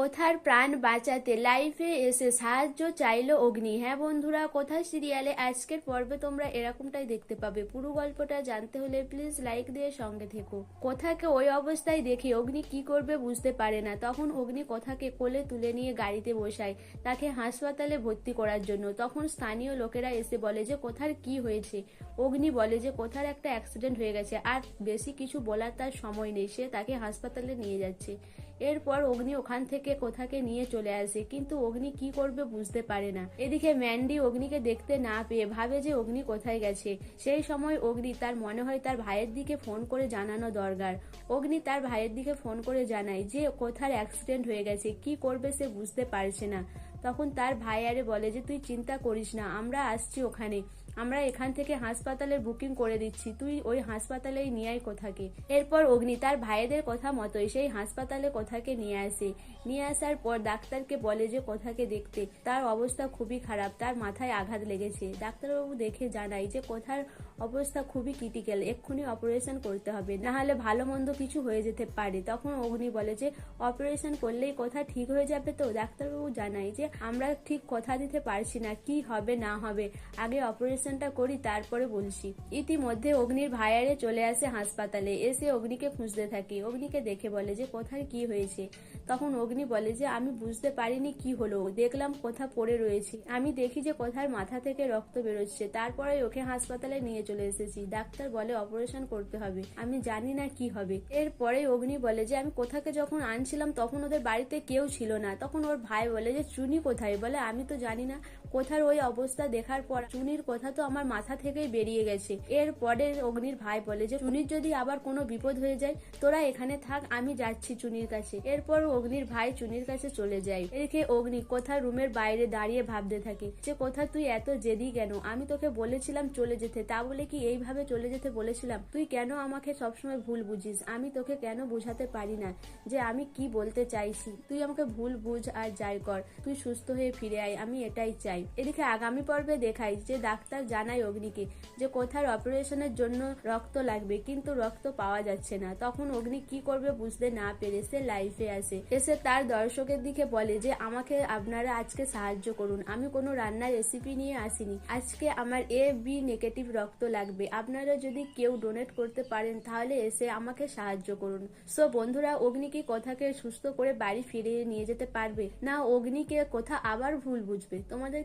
কোথার প্রাণ বাঁচাতে লাইফে এসে সাহায্য চাইলো অগ্নি? হ্যাঁ বন্ধুরা কোথা সিরিয়ালে আজকের পর্বে তোমরা এরকমটাই দেখতে পাবে। পুরো গল্পটা জানতে হলে প্লিজ লাইক দিয়ে সঙ্গে থেকো। কোথাকে ওই অবস্থায় দেখে? অগ্নি কি করবে বুঝতে পারে না। তখন অগ্নি কোথাকে কোলে তুলে নিয়ে গাড়িতে বসায়, তাকে হাসপাতালে ভর্তি করার জন্য। তখন স্থানীয় লোকেরা এসে বলে যে, কোথার কি হয়েছে? অগ্নি বলে যে, কোথার একটা অ্যাক্সিডেন্ট হয়ে গেছে আর বেশি কিছু বলার তার সময় নেই। সে তাকে হাসপাতালে নিয়ে যাচ্ছে। এরপর অগ্নি ওখান থেকে কোথাকে নিয়ে চলে আসে, কিন্তু অগ্নি কি করবে বুঝতে পারে না। এদিকে ম্যান্ডি অগ্নিকে দেখতে না পেয়ে ভাবে যে অগ্নি কোথায় গেছে। সেই সময় অগ্নি তার মনে হয় তার ভাইয়ের দিকে ফোন করে জানানো দরকার। অগ্নি তার ভাইয়ের দিকে ফোন করে জানায় যে কোথার অ্যাক্সিডেন্ট হয়ে গেছে, কি করবে সে বুঝতে পারছে না। তখন তার ভাই আরে বলে যে, তুই চিন্তা করিস না, আমরা আসছি ওখানে। আমরা এখান থেকে হাসপাতালের বুকিং করে দিচ্ছি। তুই ওই হাসপাতালেই নিয়ে আয় কোথাকে। এরপর অগ্নি তার ভাইদের কথা মতোই সেই হাসপাতালে কোথাকে নিয়ে আসে। নিয়ে আসার পর ডাক্তারকে বলে যে কোথাকে দেখতে। তার অবস্থা খুবই খারাপ, তার মাথায় আঘাত লেগেছে। ডাক্তারবাবু দেখে জানায় যে কোথার অবস্থা খুবই ক্রিটিক্যাল এক্ষুনি অপারেশন করতে হবে। না হলে ভালো মন্দ কিছু হয়ে যেতে পারে। তখন অগ্নি বলে যে অপারেশন করলেই কোথা ঠিক হয়ে যাবে তো? ডাক্তারবাবু জানায় যে, আমরা ঠিক কথা দিতে পারছি না, কি হবে না হবে। আগে অপারেশনটা করি, তারপরে বলছি। ইতিমধ্যে অগ্নির ভাইয়ারে চলে আসে হাসপাতালে। এসে অগ্নিকে খুঁজতে থাকে। অগ্নিকে দেখে বলে যে, কোথায় কি হয়েছে? তখন অগ্নি বলে যে, আমি বুঝতে পারিনি কি হলো। দেখলাম কোথা পড়ে রয়েছে। আমি দেখি যে কোথার মাথা থেকে রক্ত বেরোচ্ছে। তারপরে ওকে হাসপাতালে নিয়ে চলে এসেছি। ডাক্তার বলে, অপারেশন করতে হবে। আমি জানি না কি হবে। এরপরে অগ্নি বলে যে, আমি কোথাকে যখন আনছিলাম, তখন ওদের বাড়িতে কেউ ছিল না। তখন ওর ভাই বলে যে, চুনি কোথায়? বলে, আমি তো জানি না। কোথার ওই অবস্থা দেখার পর চুনির কথা তো আমার মাথা থেকেই বেরিয়ে গেছে। এর পরে অগ্নির ভাই বলে যে, চুনির যদি আবার কোনো বিপদ হয়ে যায়, তোরা এখানে থাক, আমি যাচ্ছি চুনির কাছে। এরপর অগ্নির ভাই চুনির কাছে চলে যায়। এদিকে অগ্নি কোথা রুমের বাইরে দাঁড়িয়ে ভাবতে থাকে যে কোথা তুই এত জেদি কেন? আমি তোকে বলেছিলাম চলে যেতে, তা বলে কি এইভাবে চলে যেতে বলেছিলাম? তুই কেন আমাকে সবসময় ভুল বুঝিস? আমি তোকে কেন বোঝাতে পারি না যে, আমি কি বলতে চাইছি? তুই আমাকে ভুল বুঝ আর যাই কর, তুই সুস্থ হয়ে ফিরে আয়, আমি এটাই চাই। এদিকে আগামী পর্বে দেখায় যে ডাক্তার জানায় অগ্নিকে যে কোথার অপারেশনের জন্য রক্ত লাগবে, কিন্তু রক্ত পাওয়া যাচ্ছে না। তখন অগ্নি কি করবে বুঝতে না পেরে সে লাইফে আসে। এসে তার দর্শকের দিকে বলে যে, আমাকে আপনারা আজকে সাহায্য করুন। আমি কোনো রান্নার রেসিপি নিয়ে আসিনি। আজকে আমার এ বি নেগেটিভ রক্ত লাগবে। আপনারা যদি কেউ ডোনেট করতে পারেন, তাহলে এসে আমাকে সাহায্য করুন। সো বন্ধুরা, অগ্নি কি কোথাকে সুস্থ করে বাড়ি ফিরিয়ে নিয়ে যেতে পারবে? না, অগ্নিকে কোথা আবার ভুল বুঝবে? তোমাদের